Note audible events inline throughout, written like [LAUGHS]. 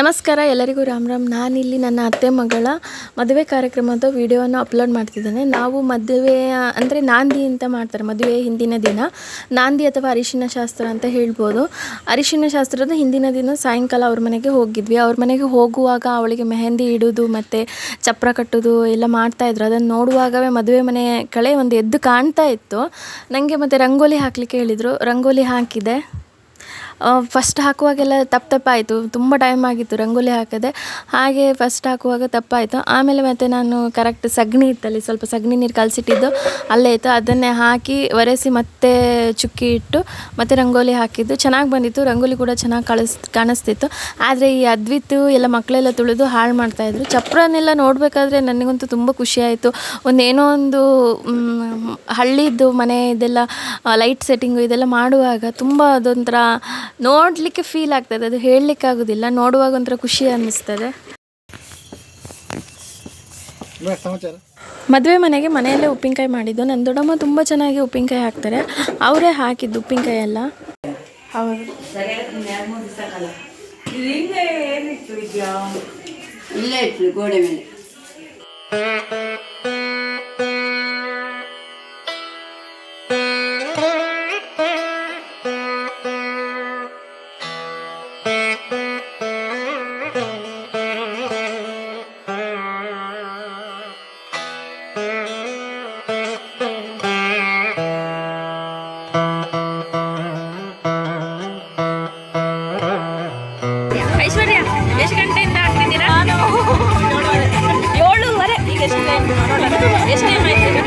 ನಮಸ್ಕಾರ, ಎಲ್ಲರಿಗೂ ರಾಮ್ ರಾಮ್. ನಾನಿಲ್ಲಿ ನನ್ನ ಅತ್ತೆ ಮಗಳ ಮದುವೆ ಕಾರ್ಯಕ್ರಮದ ವಿಡಿಯೋವನ್ನು ಅಪ್ಲೋಡ್ ಮಾಡ್ತಿದ್ದೇನೆ. ನಾವು ಮದುವೆ, ಅಂದರೆ ನಾಂದಿ ಅಂತ ಮಾಡ್ತಾರೆ, ಮದುವೆ ಹಿಂದಿನ ದಿನ. ನಾಂದಿ ಅಥವಾ ಅರಿಶಿನ ಶಾಸ್ತ್ರ ಅಂತ ಹೇಳ್ಬೋದು. ಅರಿಶಿನ ಶಾಸ್ತ್ರದ ಹಿಂದಿನ ದಿನ ಸಾಯಂಕಾಲ ಅವ್ರ ಮನೆಗೆ ಹೋಗಿದ್ವಿ. ಅವ್ರ ಮನೆಗೆ ಹೋಗುವಾಗ ಅವಳಿಗೆ ಮೆಹಂದಿ ಇಡೋದು ಮತ್ತು ಚಪ್ರ ಕಟ್ಟೋದು ಎಲ್ಲ ಮಾಡ್ತಾಯಿದ್ರು ಅದನ್ನು ನೋಡುವಾಗವೇ ಮದುವೆ ಮನೆ ಕಳೆ ಒಂದು ಎದ್ದು ಕಾಣ್ತಾ ಇತ್ತು. ನನಗೆ ಮತ್ತು ರಂಗೋಲಿ ಹಾಕಲಿಕ್ಕೆ ಹೇಳಿದರು. ರಂಗೋಲಿ ಹಾಕಿದೆ. ಫಸ್ಟ್ ಹಾಕುವಾಗೆಲ್ಲ ತಪ್ಪು ತಪ್ಪಾಯಿತು ತುಂಬ ಟೈಮ್ ಆಗಿತ್ತು ರಂಗೋಲಿ ಹಾಕದೆ. ಹಾಗೆ ಫಸ್ಟ್ ಹಾಕುವಾಗ ತಪ್ಪಾಯಿತು. ಆಮೇಲೆ ಮತ್ತೆ ನಾನು ಕರೆಕ್ಟ್ ಸಗಣಿ ಇತ್ತಲ್ಲಿ, ಸ್ವಲ್ಪ ಸಗಣಿ ನೀರು ಕಲಸಿಟ್ಟಿದ್ದು. ಅಲ್ಲೇ ಇತ್ತು ಅದನ್ನೇ ಹಾಕಿ ಒರೆಸಿ ಮತ್ತೆ ಚುಕ್ಕಿ ಇಟ್ಟು ಮತ್ತೆ ರಂಗೋಲಿ ಹಾಕಿದ್ದು. ಚೆನ್ನಾಗಿ ಬಂದಿತ್ತು. ರಂಗೋಲಿ ಕೂಡ ಚೆನ್ನಾಗಿ ಕಳಿಸ್, ಕಾಣಿಸ್ತಿತ್ತು. ಆದರೆ ಈ ಅದ್ವಿತ್ತು, ಎಲ್ಲ ಮಕ್ಕಳೆಲ್ಲ ತುಳಿದು ಹಾಳು ಮಾಡ್ತಾಯಿದ್ರು ಚಪ್ರನೆಲ್ಲ ನೋಡಬೇಕಾದ್ರೆ ನನಗಂತೂ ತುಂಬ ಖುಷಿ ಆಯಿತು. ಒಂದೇನೋ ಒಂದು ಹಳ್ಳಿದ್ದು ಮನೆ ಇದೆಲ್ಲ ಲೈಟ್ ಸೆಟ್ಟಿಂಗು ಇದೆಲ್ಲ ಮಾಡುವಾಗ ತುಂಬ ಅದೊಂಥರ ನೋಡಲಿಕ್ಕೆ ಫೀಲ್ ಆಗ್ತದೆ ಅದು ಹೇಳಲಿಕ್ಕೆ ಆಗೋದಿಲ್ಲ ನೋಡುವಾಗ ಒಂಥರ ಖುಷಿ ಅನ್ನಿಸ್ತದೆ. ಮದುವೆ ಮನೆಗೆ ಮನೆಯಲ್ಲೇ ಉಪ್ಪಿನಕಾಯಿ ಮಾಡಿದ್ದು ನನ್ನ ದೊಡ್ಡಮ್ಮ ತುಂಬ ಚೆನ್ನಾಗಿ ಉಪ್ಪಿನಕಾಯಿ ಹಾಕ್ತಾರೆ. ಅವರೇ ಹಾಕಿದ್ದು ಉಪ್ಪಿನಕಾಯಿ ಎಲ್ಲ ಹೌದು. ಇಲ್ಲೇ ಗೋಡೆ ಮೇಲೆ. ಎಷ್ಟು ಗಂಟೆಯಿಂದ ಆಗ್ತಿದ್ದೀರಾ ಏಳುವರೆ ಈಗ ಎಷ್ಟು ಟೈಮ್ ಎಷ್ಟು ಟೈಮ್ ಆಯ್ತು ಈಗ?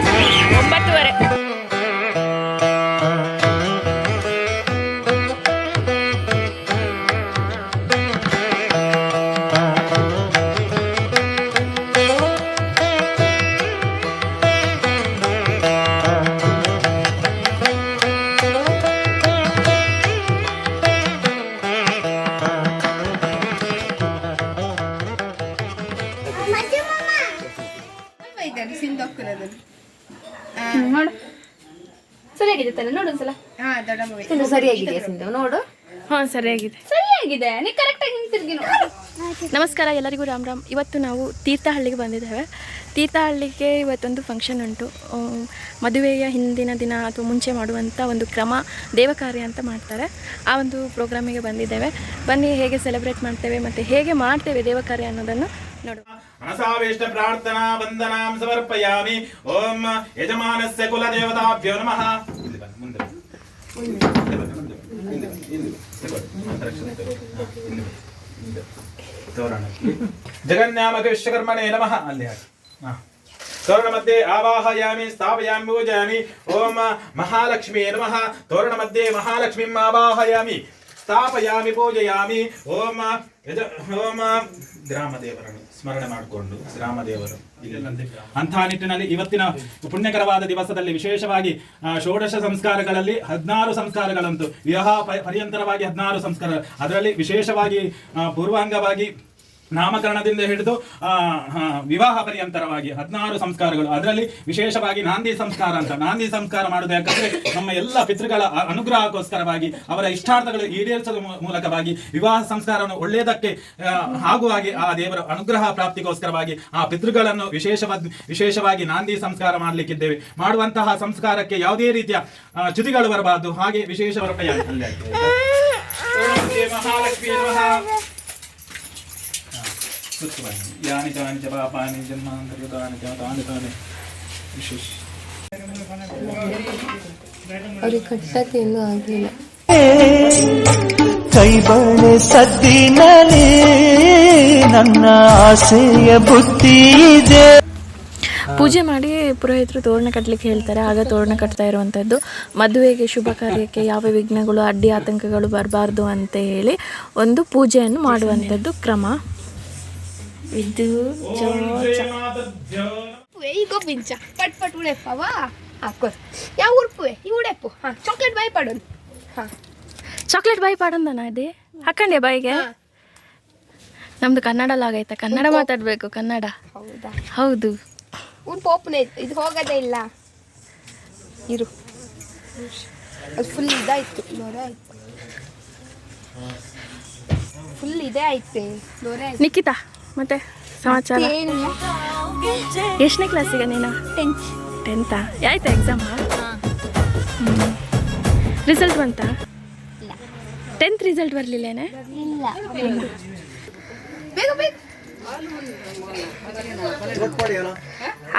ಸರಿಯಾಗಿದೆ ಸಿಂಧು ನೋಡು. ಹಾಂ ಸರಿಯಾಗಿದೆ. ಸರಿಯಾಗಿದೆ. ನೀ ಕರೆಕ್ಟಾಗಿ ಹಿಂತಿರುಗಿ ನಮಸ್ಕಾರ ಎಲ್ಲರಿಗೂ ರಾಮ್ ರಾಮ್. ಇವತ್ತು ನಾವು ತೀರ್ಥಹಳ್ಳಿಗೆ ಬಂದಿದ್ದೇವೆ. ತೀರ್ಥಹಳ್ಳಿಗೆ ಇವತ್ತೊಂದು ಫಂಕ್ಷನ್ ಉಂಟು. ಮದುವೆಯ ಹಿಂದಿನ ದಿನ ಅಥವಾ ಮುಂಚೆ ಮಾಡುವಂಥ ಒಂದು ಕ್ರಮ ದೇವಕಾರ್ಯ ಅಂತ ಮಾಡ್ತಾರೆ. ಆ ಒಂದು ಪ್ರೋಗ್ರಾಮಿಗೆ ಬಂದಿದ್ದೇವೆ. ಬನ್ನಿ ಹೇಗೆ ಸೆಲೆಬ್ರೇಟ್ ಮಾಡ್ತೇವೆ ಮತ್ತು ಹೇಗೆ ಮಾಡ್ತೇವೆ ದೇವಕಾರ್ಯ ಅನ್ನೋದನ್ನು ನೋಡುವ. ಅನಸಾವೇಷ್ಟ ಪ್ರಾರ್ಥನಾ ವಂದನಾಂ ಸಮರ್ಪಯಾಮಿ. ಓಂ ಯಜಮಾನಸ್ಯ ಕುಲದೇವತಾಭ್ಯೋ ನಮಃ. ಮುಂದೆ ಜಗನ್ಯಾಮಕ ವಿಶ್ವಕರ್ಮಣೇ ನಮಃ ಅಲ್ಲಿ ಹಾಕಿ ಹಾ. ತೋರಣ ಮಧ್ಯೆ ಆವಾಹಯಾಮಿ ಸ್ಥಾಪಯಾಮಿ ಪೂಜಯಾಮಿ ಓಂ ಮಹಾಲಕ್ಷ್ಮೀ ನಮಃ ತೋರಣ ಮಧ್ಯೆ ಮಹಾಲಕ್ಷ್ಮೀಂ ಆವಾಹಯಾಮಿ ಸ್ಥಾಪಯಾಮಿ ಪೂಜಯಾಮಿ ಓಂ ಯಜ ಓಂ ಗ್ರಾಮ ದೇವರನ್ನು ಸ್ಮರಣೆ ಮಾಡಿಕೊಂಡು ಗ್ರಾಮ ದೇವರು ಇಲ್ಲಿ ಅಂತಹ ನಿಟ್ಟಿನಲ್ಲಿ ಇವತ್ತಿನ ಪುಣ್ಯಕರವಾದ ದಿವಸದಲ್ಲಿ ವಿಶೇಷವಾಗಿ ಷೋಡಶ ಸಂಸ್ಕಾರಗಳಲ್ಲಿ ಹದಿನಾರು ಸಂಸ್ಕಾರಗಳಂತೂ. ವಿವಾಹ ಪರ್ಯಂತರವಾಗಿ ಹದಿನಾರು ಸಂಸ್ಕಾರ ಅದರಲ್ಲಿ ವಿಶೇಷವಾಗಿ ಪೂರ್ವಾಂಗವಾಗಿ ನಾಮಕರಣದಿಂದ ಹಿಡಿದು ವಿವಾಹ ಪರ್ಯಂತರವಾಗಿ ಹದಿನಾರು ಸಂಸ್ಕಾರಗಳು. ಅದರಲ್ಲಿ ವಿಶೇಷವಾಗಿ ನಾಂದಿ ಸಂಸ್ಕಾರ ಅಂತ. ನಾಂದಿ ಸಂಸ್ಕಾರ ಮಾಡುದು ಯಾಕಂದ್ರೆ ನಮ್ಮ ಎಲ್ಲ ಪಿತೃಗಳ ಅನುಗ್ರಹಕ್ಕೋಸ್ಕರವಾಗಿ ಅವರ ಇಷ್ಟಾರ್ಥಗಳು ಈಡೇರಿಸುವ ಮೂಲಕವಾಗಿ ವಿವಾಹ ಸಂಸ್ಕಾರವನ್ನು ಒಳ್ಳೆಯದಕ್ಕೆ ಹಾಗೂ ಆಗುವ ಹಾಗೆ ಆ ದೇವರ ಅನುಗ್ರಹ ಪ್ರಾಪ್ತಿಗೋಸ್ಕರವಾಗಿ ಆ ಪಿತೃಗಳನ್ನು ವಿಶೇಷವಾದ ವಿಶೇಷವಾಗಿ ನಾಂದಿ ಸಂಸ್ಕಾರ ಮಾಡಲಿಕ್ಕಿದ್ದೇವೆ. ಮಾಡುವಂತಹ ಸಂಸ್ಕಾರಕ್ಕೆ ಯಾವುದೇ ರೀತಿಯ ಚ್ಯುತಿಗಳು ಬರಬಾರದು. ಹಾಗೆ ವಿಶೇಷ ಮಹಾಲಕ್ಷ್ಮಿ [LAUGHS] ಮಹಾಲಕ್ಷ್ಮೀ ತಾನಿ ತಾನಿ ವಿಶೇಷ. ಅವ್ರಿಗೆ ಆಗಲಿಲ್ಲ. ಕೈಬಳೆ ಸದ್ದಿನಲ್ಲಿ ನನ್ನ ಆಸೆಯ ಬುತ್ತಿ ಇದೆ. ಪೂಜೆ ಮಾಡಿ ಪುರೋಹಿತರು ತೋರಣ ಕಟ್ಟಲಿಕ್ಕೆ ಹೇಳ್ತಾರೆ. ಆಗ ತೋರಣ ಕಟ್ತಾ ಇರುವಂಥದ್ದು ಮದುವೆಗೆ ಶುಭ ಕಾರ್ಯಕ್ಕೆ ಯಾವ ವಿಘ್ನಗಳು ಅಡ್ಡಿ ಆತಂಕಗಳು ಬರಬಾರ್ದು ಅಂತ ಹೇಳಿ ಒಂದು ಪೂಜೆಯನ್ನು ಮಾಡುವಂಥದ್ದು ಕ್ರಮ. ಇದು ಈಗ ಪಿಂಚ ಪಟ್ ಪಟ್ ಉಡೆಪ್ಪವಾ ಹಾಕೋ ಯಾವ ಉರ್ಪುವೆ ಈ ಉಡೆಪ್ಪು ಹಾ ಚಾಕ್ಲೇಟ್ ಬೈ ಪಡೋದು ಹಾ. ಚಾಕ್ಲೇಟ್ ಬಾಯಿ ಪಾಡಂದನ ಅದೇ? ಹಾಕಂಡೆ ಬಾಯಿಗೆ? ನಮ್ದು ಕನ್ನಡ ಲಾಗೈತ ಕನ್ನಡ ಮಾತಾಡಬೇಕು ಕನ್ನಡ. ಹೌದಾ? ಹೌದು. ಉರ್ಪು ಓಪನ್ ಇದು ಹೋಗೋದೇ ಇಲ್ಲ. ಇರು. ಅದು ಫುಲ್ ಇದಾಯ್ತು. ನೋಡ ಆಯ್ತು. ಫುಲ್ ಇದೇ ಐತೆ ದೊರೆ ನಿಖಿತಾ? ಮತ್ತೆ ಸಮಾಚಾರ? ಏನಿಲ್ಲ ಎಷ್ಟನೇ ಕ್ಲಾಸಿಗೆ ನೀನು? ಟೆಂತ್ ಟೆಂತಾ ಆಯ್ತಾ ಎಕ್ಸಾಮ ರಿಸಲ್ಟ್ ಬಂತಾ ಟೆಂತ್ ರಿಸಲ್ಟ್ ಬರಲಿಲ್ಲೇನೆ ಇಲ್ಲ. ಬೇಗ ಬೇಗ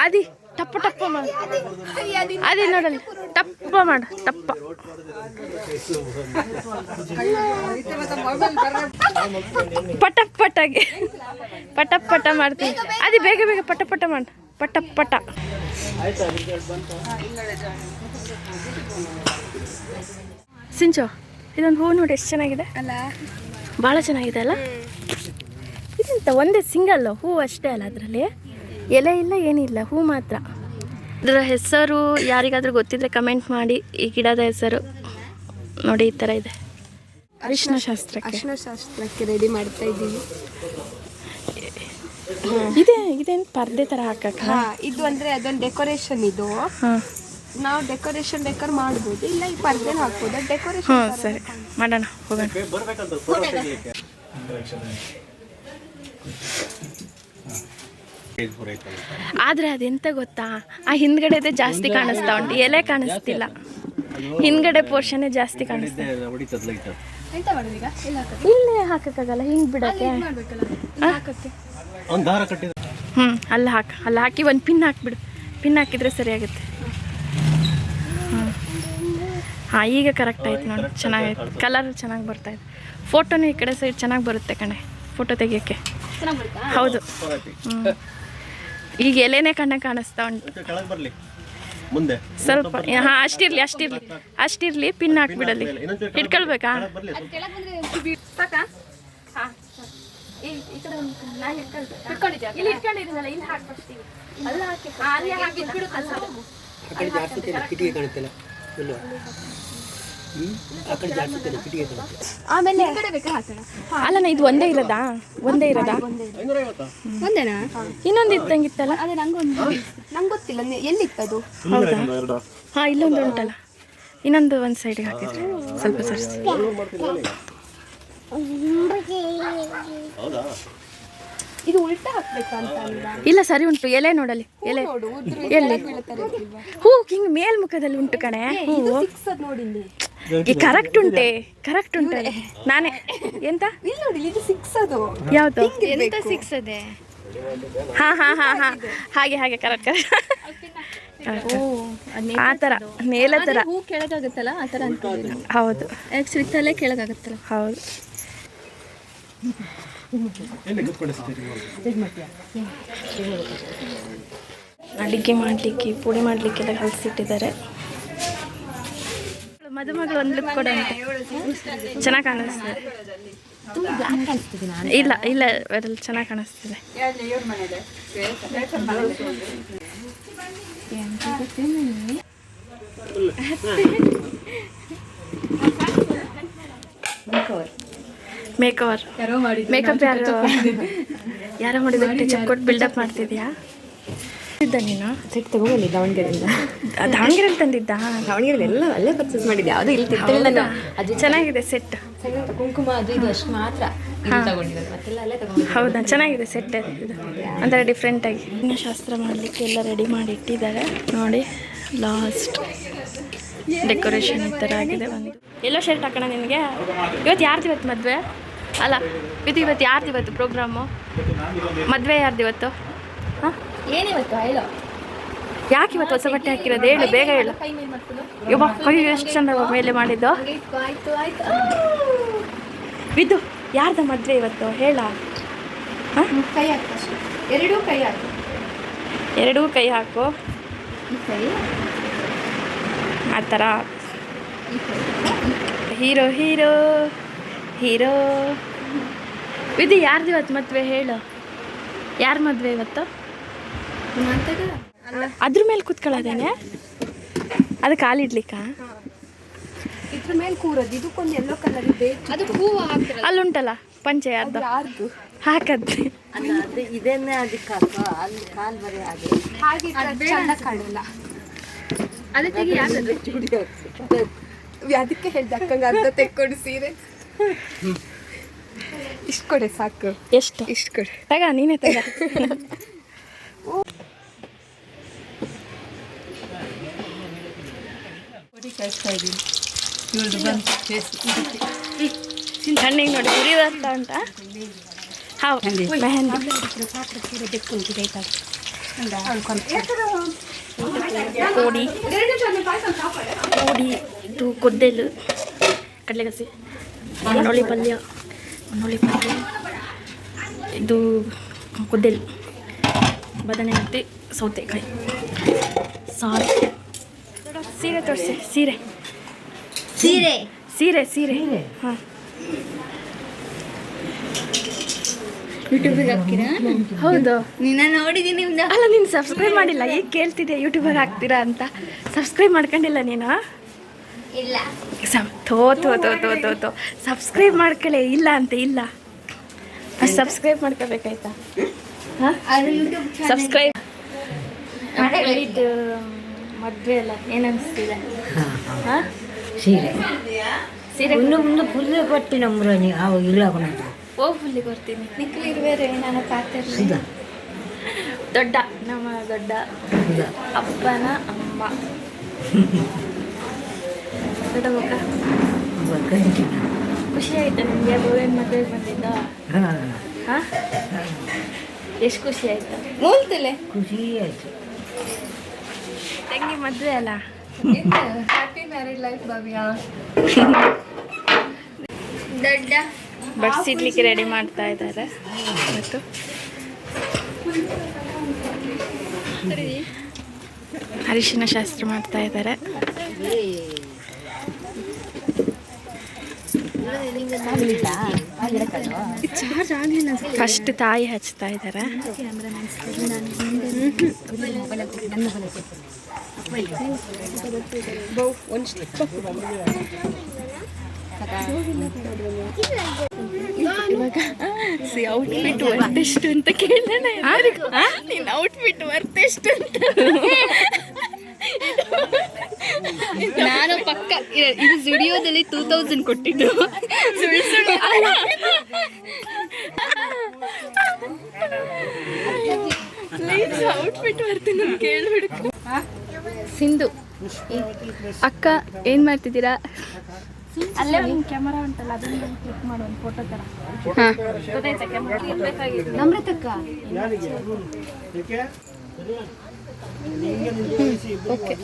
ಆದಿ ಟಪ್ಪ ಟಪ್ಪ ಮಾಡಿ ಆದಿ ನೋಡಲ್ಲಿ. ಟಪ್ಪ ಮಾಡ ಟಪ್ಪ ಪಟ ಪಟಾಗಿ ಪಟ ಪಟ ಮಾಡ್ತೀನಿ. ಅದೇ ಬೇಗ ಬೇಗ ಪಟ ಪಟ ಮಾಡ. ಪಟ ಪಟ ಸಿಂಚು ಇದೊಂದು ಹೂ ನೋಡಿ ಎಷ್ಟು ಚೆನ್ನಾಗಿದೆ? ಅಲ್ಲ. ಭಾಳ ಚೆನ್ನಾಗಿದೆ ಅಲ್ಲ? ಇದಂತ ಒಂದೇ ಸಿಂಗಲ್ಲು ಹೂ ಅಷ್ಟೇ ಅಲ್ಲ ಅದರಲ್ಲಿ? ಎಲೆ ಇಲ್ಲ ಏನಿಲ್ಲ ಹೂ ಮಾತ್ರ. ಇದರ ಹೆಸರು ಯಾರಿಗಾದರೂ ಗೊತ್ತಿದ್ರೆ ಕಮೆಂಟ್ ಮಾಡಿ ಈ ಗಿಡದ ಹೆಸರು ನೋಡಿ ಈ ಥರ ಇದೆ. ಅರಿಶಿನ ಶಾಸ್ತ್ರ ಅರಿಶಿನ ಶಾಸ್ತ್ರಕ್ಕೆ ರೆಡಿ ಮಾಡ್ತಾ ಇದ್ದೀವಿ. ಇದೆ ಇದೇನು ಪರ್ದೆ ಥರ ಹಾಕಕ್ಕ? ಹಾ ಇದು ಅಂದರೆ ಅದೊಂದು ಡೆಕೋರೇಷನ್ ಇದು. ಹಾಂ. ನಾವು ಡೆಕೋರೇಷನ್ ಬೇಕಾದ್ರೆ ಮಾಡ್ಬೋದು ಇಲ್ಲ ಈ ಪರ್ದೆ ಹಾಕ್ಬೋದು? ಹ್ಞೂ ಡೆಕೋರೇಷನ್ ಸರಿ. ಮಾಡೋಣ ಹೋಗೋಣ. ಆದರೆ ಅದೆಂತ ಗೊತ್ತಾ? ಆ ಹಿಂದ್ಗಡೆದೇ ಜಾಸ್ತಿ ಕಾಣಿಸ್ತಾ ಉಂಟು. ಎಲೆ ಕಾಣಿಸ್ತಿಲ್ಲ. ಹಿಂದ್ಗಡೆ ಪೋರ್ಷನ್ನೇ ಜಾಸ್ತಿ ಕಾಣಿಸ್ತಾ. ಎಂತ ಮಾಡೋದು ಈಗ ಇಲ್ಲ ಇಲ್ಲೇ ಹಾಕಕ್ಕಾಗಲ್ಲ ಹಿಂಗೆ ಬಿಡಕ್ಕೆ ಹ್ಞೂ ಅಲ್ಲಿ ಹಾಕು ಅಲ್ಲಿ ಹಾಕಿ ಒಂದು ಪಿನ್ ಹಾಕ್ಬಿಡು. ಪಿನ್ ಹಾಕಿದ್ರೆ ಸರಿಯಾಗುತ್ತೆ ಹ್ಞೂ ಹಾಂ ಈಗ ಕರೆಕ್ಟ್ ಆಯ್ತು ನೋಡಿ ಚೆನ್ನಾಗೈತೆ. ಕಲರ್ ಚೆನ್ನಾಗಿ ಬರ್ತಾ ಇದೆ. ಫೋಟೋನು ಈ ಕಡೆ ಸೈಡ್ ಚೆನ್ನಾಗಿ ಬರುತ್ತೆ ಕಣೆ. ಫೋಟೋ ತೆಗಿಯೋಕ್ಕೆ. ಹೌದು. ಹ್ಞೂ ಈಗ ಎಲೆನೆ ಕಣ್ಣ ಕಾಣಿಸ್ತಾ ಉಂಟು. ಕೆಳಗೆ ಬರಲಿ. ಮುಂದೆ. ಸ್ವಲ್ಪ ಹಾ ಅಷ್ಟಿರಲಿ ಅಷ್ಟಿರಲಿ. ಅಷ್ಟಿರಲಿ ಪಿನ್ ಹಾಕ್ಬಿಡಲಿ. ಇಟ್ಕೊಳ್ಬೇಕಾ ಕೆಳಗೆ ಬಂದ್ರೆ ಹಾಕಿ ಹಾಂ ಇಲ್ಲಿ ಇಟ್ಕೊಂಡಿದ್ದೀನಲ್ಲ ಇಲ್ಲಿ ಹಾಕ್ಬಿಡ್ತೀವಿ ಅಲ್ಲ ಆಮೇಲೆ ಅಲ್ಲಣ್ಣ ಇದು ಒಂದೇ ಇರೋದಾ? ಒಂದೇ ಇರೋದಾ? ಒಂದೇನಾ? ಇನ್ನೊಂದು ಇತ್ತಂಗಿತ್ತಲ್ಲ ಅದೇ ನಂಗೊಂದು ನಂಗೆ ಗೊತ್ತಿಲ್ಲ ನೀ- ಎಲ್ಲಿತ್ತದು? ಹೌದಾ? ಹಾಂ ಇಲ್ಲೊಂದು ಉಂಟಲ್ಲ. ಇನ್ನೊಂದು ಒಂದು ಸೈಡಿಗೆ ಹಾಕಿದ್ರೆ ಸ್ವಲ್ಪ ಸರಿಸಿ ಇದು ಉಲ್ಟಾ ಹಾಕ್ಬೇಕಾ ಅಂತ ಇಲ್ಲ ಸರಿ ಉಂಟು. ಎಲೆ ನೋಡಲಿ. ಎಲೆ. ಎಲ್ಲಿ? ಹೂ ಹಿಂಗೆ ಮೇಲ್ಮುಖದಲ್ಲಿ ಉಂಟು ಕಣೆ. ಹೂವು. ನೋಡಿ ಕರೆಕ್ಟ್ ಉಂಟೆ ಕರೆಕ್ಟ್ ಉಂಟೆ ನಾನೇ. ಎಂತ? ಇಲ್ಲ ನೋಡಿ ಇದು ಸಿಕ್ಸ್ ಅದು. ಯಾವುದು? ಎಂತ ಸಿಕ್ಸ್ ಅದೇ? ಹಾ ಹಾ ಹಾ ಹಾಂ. ಹಾಗೆ ಹಾಗೆ ಕರೆಕ್ಟ್ ಕರೆಕ್ಟ್ ಆ ಥರ ನೇಲ ಥರ. ಹೂ ಕೆಳಗಾಗುತ್ತಲ್ಲ ಆ ಥರ ಅಂತ ಹೌದು. ಆ್ಯಕ್ಚುಲಿ ತಲೆ ಕೆಳಗಾಗುತ್ತಲ್ಲ. ಹೌದು. ಅಡಿಗೆ ಮಾಡಲಿಕ್ಕೆ ಪುಡಿ ಮಾಡಲಿಕ್ಕೆಲ್ಲ ಕಲಿಸಿಟ್ಟಿದ್ದಾರೆ. ಮದುಮಗಳು ಒಂದು ಲುಕ್ ಕೊಡ ಚೆನ್ನಾಗಿ ಕಾಣಿಸ್ತಿದೆ. ಇಲ್ಲ ಇಲ್ಲ ಅದ್ರಲ್ಲಿ ಚೆನ್ನಾಗಿ ಕಾಣಿಸ್ತಿದೆ. ಮೇಕವರ್ ಮೇಕಪ್ ಯಾರು? ಯಾರೋ ಮಾಡಿದ ಚೆಕ್ ಕೊಟ್ಟು ಬಿಲ್ಡಪ್ ಮಾಡ್ತಿದ್ಯಾ? ಇದ್ದ ನೀನು? ಸೆಟ್ ತಗೋಬಲ್ಲಿ ದಾವಣಗೆರೆಯಿಂದ. ದಾವಣಗೆರೆಯಲ್ಲಿ ತಂದಿದ್ದ? ದಾವಣಗೆರೆಯಲ್ಲಿ ಎಲ್ಲ ಅಲ್ಲೇ ಪರ್ಚೇಸ್ ಮಾಡಿದ್ದೆ. ಯಾವುದೂ ಇಲ್ಲಿ ತಿರ್ತಿಲ್ಲ ನಾನು. ಅದು ಚೆನ್ನಾಗಿದೆ ಸೆಟ್ ಕುಂಕುಮ ಅದು ಇದು ಅಷ್ಟು ಮಾತ್ರ. ಹೌದಾ? ಚೆನ್ನಾಗಿದೆ ಸೆಟ್ ಇದು ಡಿಫ್ರೆಂಟಾಗಿ ಇನ್ನು ಶಾಸ್ತ್ರ ಮಾಡಲಿಕ್ಕೆ ಎಲ್ಲ ರೆಡಿ ಮಾಡಿ ಇಟ್ಟಿದ್ದಾರೆ. ನೋಡಿ ಲಾಸ್ಟ್ ಡೆಕೋರೇಷನ್ ಈ ಥರ ಆಗಿದೆ ಒಂದು. ಎಲ್ಲೋ ಶರ್ಟ್ ಹಾಕೋಣ ನಿನಗೆ? ಇವತ್ತು ಯಾರ್ದು ಇವತ್ತು ಮದುವೆ? ಅಲ್ಲ ಇದು ಇವತ್ತು ಯಾರ್ದು ಇವತ್ತು ಪ್ರೋಗ್ರಾಮು ಮದುವೆ ಯಾರ್ದು ಇವತ್ತು? ಏನಿವತ್ತು ಹೇಳೋ? ಯಾಕೆ ಇವತ್ತು ಹೊಸ ಬಟ್ಟೆ ಹಾಕಿರೋದು? ಹೇಳು ಬೇಗ ಹೇಳು. ಯವ್ವ ಕೈ ಎಷ್ಟು ಚಂದ ಮೇಲೆ ಮಾಡಿದ್ದು? ಬಿದ್ದು ಯಾರ್ದ ಮದುವೆ ಇವತ್ತು? ಹೇಳ. ಕೈ ಹಾಕು ಎರಡೂ ಕೈ ಹಾಕು. ಎರಡೂ ಕೈ ಹಾಕು. ಆ ಥರ. Hero hero hero. ಇದು ಯಾರ್ದು ಇವತ್ತು ಮದುವೆ? ಹೇಳು. ಯಾರ ಮದುವೆ ಇವತ್ತು? ಅದ್ರ ಮೇಲೆ ಕೂತ್ಕೊಳ್ಳೋದೇನೆ? ಅದು ಕಾಲಿಡ್ಲಿಕ್ಕಾ ಇದ್ರ ಮೇಲೆ ಕೂರೋದು. ಇದಕ್ಕೊಂದು ಎಲ್ಲೋ ಕಲರ್ ಇದೆ ಅದು ಹೂವು ಹಾಕ್ತಾರೆ ಅಲ್ಲುಂಟಲ್ಲ ಪಂಚೆ ಅರ್ಧ. ಯಾರ್ದು? ಹಾಕದ್ದೆ ಅದು ಇದನ್ನೇ ಅದಕ್ಕೆ ಹಾಕು ಅಲ್ಲಿ ಕಾಲು ಬರೀ ಹಾಗೆ. ಹಾಗೆ ಚಂದ ಕಾಣಲ್ಲ. ಅದಕ್ಕೆ ಯಾರ್ದು? ಅದಕ್ಕೆ ಹೇಳ್ದೆ ಅಕ್ಕಂಗೆ ಅರ್ಧ ತೆಕ್ಕೊಡು ಸೀರೆ. ಇಷ್ಟು ಕೊಡೆ ಸಾಕು. ಎಷ್ಟು? ಇಷ್ಟು ಕೊಡೆ. ತಗ ನೀನೇ ತಗ. ಕಣ್ಣಿಗೆ ನೋಡಿ ಉರಿ ಬರ್ತಾ ಉಂಟ ಹೌದು ಮೆಹಂದಿ. ಕೋಡಿ. ಕೋಡಿ, ಇದು ಕೊದ್ದೆಲು ಕಡಲೆಗಸಿ ಮಣ್ಣೊಳ್ಳಿ ಪಲ್ಯ ಮಣ್ಣೊಳ್ಳಿ ಪಲ್ಯ. ಇದು ಕೊದ್ದೆಲು ಬದನೆ ಮತ್ತು ಸೌತೆಕಾಯಿ. ಸಾರು. ಸೀರೆ ತೋರಿಸಿ ಸೀರೆ ಸೀರೆ ಸೀರೆ ಸೀರೆ ಹಾಂ ಯೂಟ್ಯೂಬಿಗೆ ಹಾಕ್ತೀರಾ? ಹೌದು. ನಿನ್ನ ನೋಡಿದ್ದೀನಿ ನಿಮ್ದು ಅಲ್ಲ ನೀನು ಸಬ್ಸ್ಕ್ರೈಬ್ ಮಾಡಿಲ್ಲ. ಈಗ ಕೇಳ್ತಿದ್ದೆ ಯೂಟ್ಯೂಬರ್ ಹಾಕ್ತೀರಾ ಅಂತ. ಸಬ್ಸ್ಕ್ರೈಬ್ ಮಾಡ್ಕೊಂಡಿಲ್ಲ ನೀನು? ಇಲ್ಲ. ತೋ ಥೋ ಥೋ ಥೋ ಥೋ ಥೋ ಥೋ. ಸಬ್ಸ್ಕ್ರೈಬ್ ಮಾಡ್ಕೊಳ್ಳಿ ಇಲ್ಲ ಅಂತ ಇಲ್ಲ. ಫಸ್ಟ್ ಸಬ್ಸ್ಕ್ರೈಬ್ ಮಾಡ್ಕೋಬೇಕಾಯ್ತಾ? ಹಾಂ ಸಬ್ಸ್ಕ್ರೈಬ್ ಇದು ಮದುವೆ ಅಲ್ಲ ಏನನ್ಸ್ತಿದೆ? ಅನಿಸ್ತಿದೆ ಹಾಂ? ಸೀರೆ. ಸೀರೆ ಇನ್ನು ಮುಂದೆ ಫುಲ್ ಕೊಟ್ಟು ನಮ್ಮೂರಲ್ಲಿ ಅವು ಇಲ್ಲ ಕೊಡೋದು ಓ ಫುಲ್ಲಿ ಕೊಡ್ತೀನಿ. ನಿಕ್ಲಿ ಬೇರೆ ನಾನು ಪಾತ್ರೆ ದೊಡ್ಡ ನಮ್ಮ ದೊಡ್ಡ ಅಪ್ಪನ ಅಮ್ಮ. ದೊಡ್ಡ ಮಗ ಖುಷಿ ಆಯ್ತಾ ನಿಮಗೆ ಗೋವಿನ ಮದುವೆಗೆ ಬಂದಿದ್ದ? ಹಾಂ. ಎಷ್ಟು ಖುಷಿ ಆಯ್ತಾ? ಮೂಲ್ತಲೆ? ಖುಷಿ ಆಯ್ತು. ತಂಗಿ ಮದುವೆ ಅಲ್ಲ? Happy married life Bhavya. ದೊಡ್ಡ. ಬಡ್ಸಿಡ್ಲಿಕ್ಕೆ ರೆಡಿ ಮಾಡ್ತಾ ಇದ್ದಾರೆ. ಮತ್ತು ಅರಿಶಿನ ಶಾಸ್ತ್ರ ಮಾಡ್ತಾ ಇದ್ದಾರೆ. ಫಸ್ಟ್ ತಾಯಿ ಹಚ್ತಾ ಇದ್ದಾರೆ. ಸಿ ಔಟ್ಫಿಟ್ ವರ್ತ್ ಎಷ್ಟು ಅಂತ ಕೇಳೋಣ ನೀನು ನಿನ್ನ ಔಟ್ಫಿಟ್ ವರ್ತ್ ಎಷ್ಟು ಅಂತ. ನಾನು ಪಕ್ಕ ಇದು ಜುಡಿಯೋದಲ್ಲಿ ಟೂ ತೌಸಂಡ್ ಕೊಟ್ಟಿದ್ದು. ಸುಳ್ಳು ಸುಳ್ಳು. ಔಟ್ಫಿಟ್ ಬರ್ತೀನಿ ನಾನು ಕೇಳ್ಬಿಡು ಸಿಂಧು. ಅಕ್ಕ ಏನ್ ಮಾಡ್ತಿದ್ದೀರಾ? ಅಲ್ಲೇ ಒಂದು ಕ್ಯಾಮರಾ ಉಂಟಲ್ಲ ಅದನ್ನ ಕ್ಲಿಕ್ ಮಾಡು ಒಂದು ಫೋಟೋ ಥರ ಹಾ. ಗೊತ್ತಾಯ್ತಾ ಕ್ಯಾಮರಾ ಇರ್ಬೇಕಾಗಿತ್ತು ನಮ್ರತಕ್ಕ. ಓಕೆ.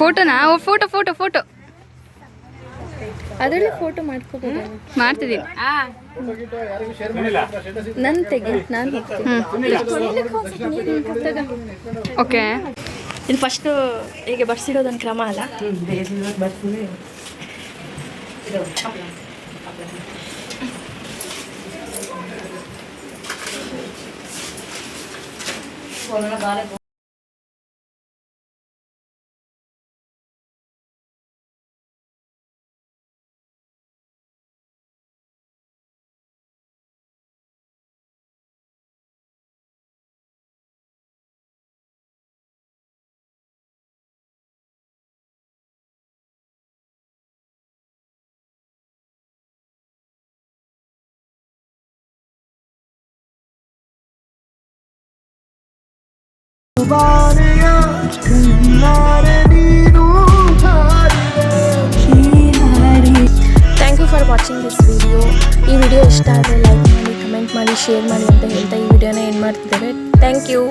ಫೋಟೋನಾ? ಓ ಫೋಟೋ ಫೋಟೋ ಫೋಟೋ. ಅದರಲ್ಲಿ ಫೋಟೋ ಮಾಡ್ಕೋಬೋದು. ಮಾಡ್ತಿದ್ದೀನಿ ನನ್ ತೆಗಿ ನಾನು ಓಕೆ. ಇದು ಫಸ್ಟು ಹೀಗೆ ಬರ್ಸಿಡೋದೊಂದು ಕ್ರಮ ಅಲ್ಲ? Thank you for watching this video ಈ ವಿಡಿಯೋ ಇಷ್ಟ ಆದರೆ ಲೈಕ್ ಮಾಡಿ ಕಮೆಂಟ್ ಮಾಡಿ ಶೇರ್ ಮಾಡಿ ಅಂತ ಹೇಳ್ತಾ ಈ ವಿಡಿಯೋನ ಏನು ಮಾಡ್ತಿದ್ದಾರೆ ಥ್ಯಾಂಕ್ ಯು